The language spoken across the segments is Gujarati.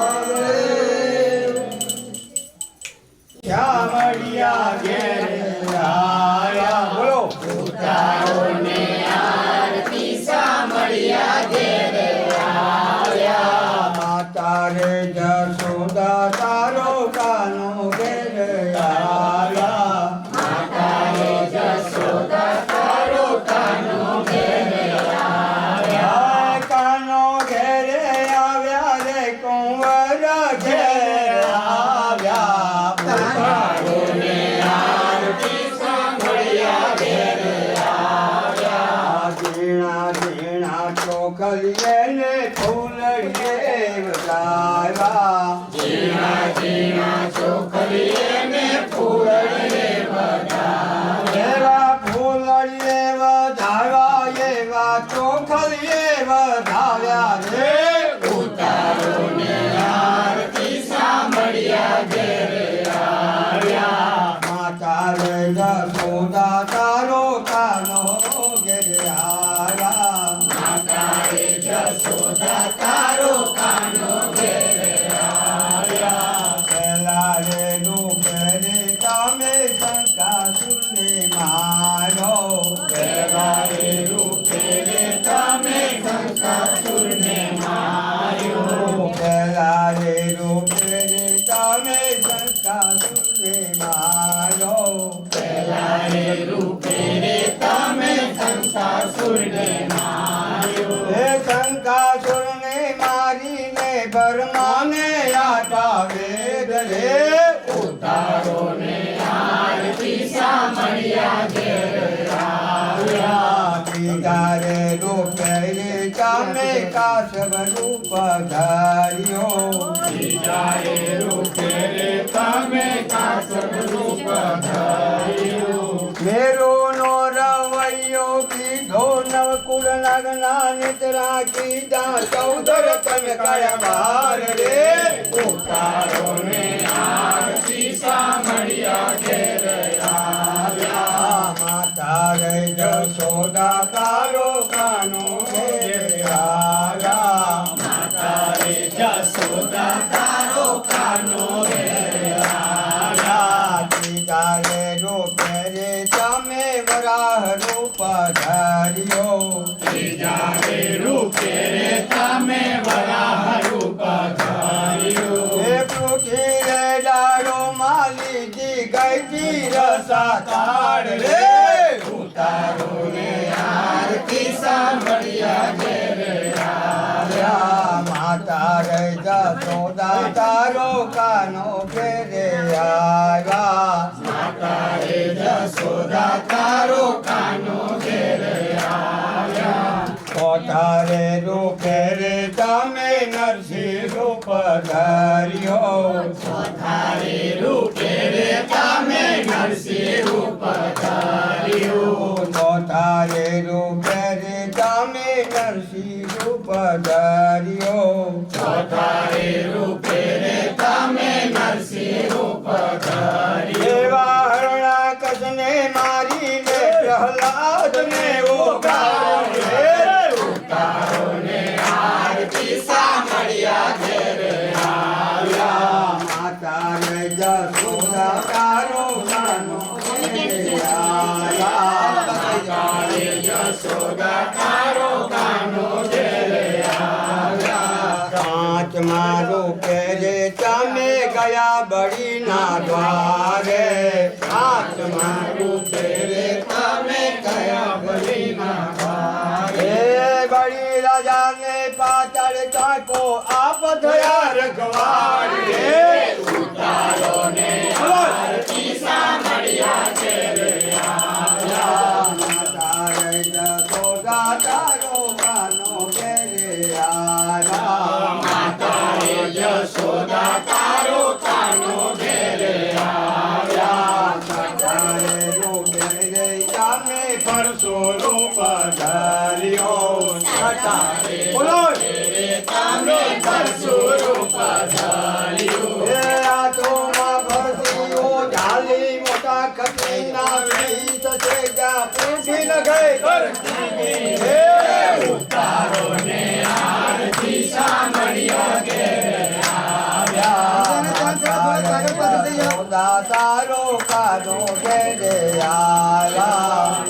나아가 ચોખલીએ વધાવ્યા રે તમે શંકાસુરને મારો પહેલા રે રૂપે રે તમે શંકાસુરને માર્યો હે શંકાસુરને મારીને ભરમાને આટા વેદ રે. ઉતારો ને આરતી સામળિયા ઘેર આવ્યા. પીતા રે રૂપે રે તમે કાશવ રૂપ ધાર્યો. પીતા રે રૂપે રવૈયો કીધો નવકુળ નિત રાખી જા ચૌદર તન કયા બહાર રે. ઉતારો ને આરતી સામળિયા ઘેર આવ્યા. માતા રે જસોદા તારો જી રસા તાળ રે ઉતારો ને આરતી સાંભળ્યા ઘેર આવ્યા માતા રે જશોદા તારો કાનો ઘેરે આવ્યા માતા રે જશોદા તારો કાનો રૂપે રે તમે નરસિંહ રૂપ ધર્યો રે તમે નરસિંહ રૂપ ધર્યો કોઠારે રૂપે રે તમે નરસિંહ રૂપ ધર્યો કોઠારે રૂપે રે તમે નરસિંહ મારું પેરે તમે ગયા બળીના દ્વારે. હાથ મારું પેરે તમે ગયા બળીના દ્વારે. બળી રાજાને પાછળ ચાકો આપ થયા રખવાડ પરસો રો પધાર્યો સટારે બોલો રે તામે પરસો રો પધાર્યો હે આ તો માં ભરતીઓ ઢાલી મોટા ખતી ના વીત છે જા પૂછી ન ગઈ ભરતી હે ઉતારો ને આરતી સાંભળ્યો કે આવ્યા. દાતારો કાનો કે આવ્યા.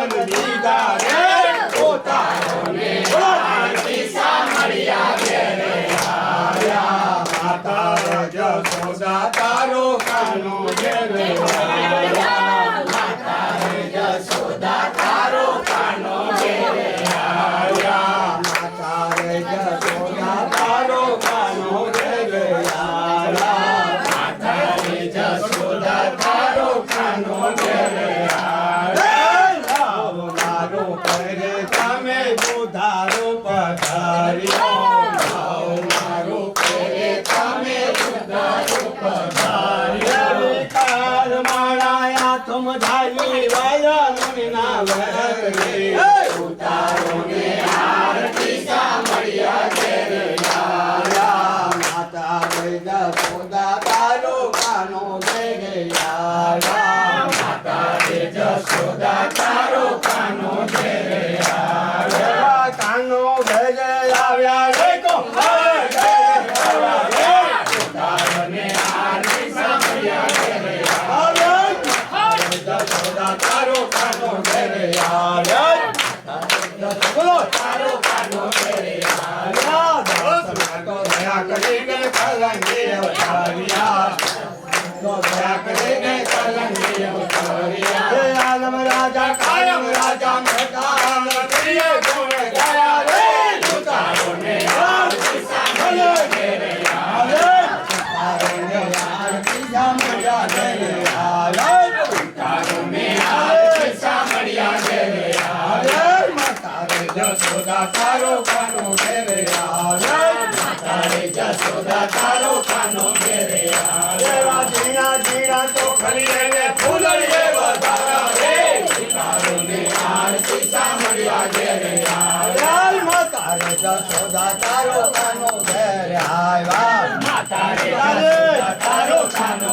सनमी गा रे होता તારો કાનો ઘર યાર. જશોદા તારો ખાનો ઘેરે તારે જશોદા તારો ખાનો ઘેરે એવા ઝીણા ઝીણા તો ખરી ને ફૂલડીએ વધારા રે. તારોને આરતી સાંભળ્યા ઘેરે લાલ માતા રે જશોદા તારો ખાનો ઘેરે આવ્યા માતા રે તારો ખાનો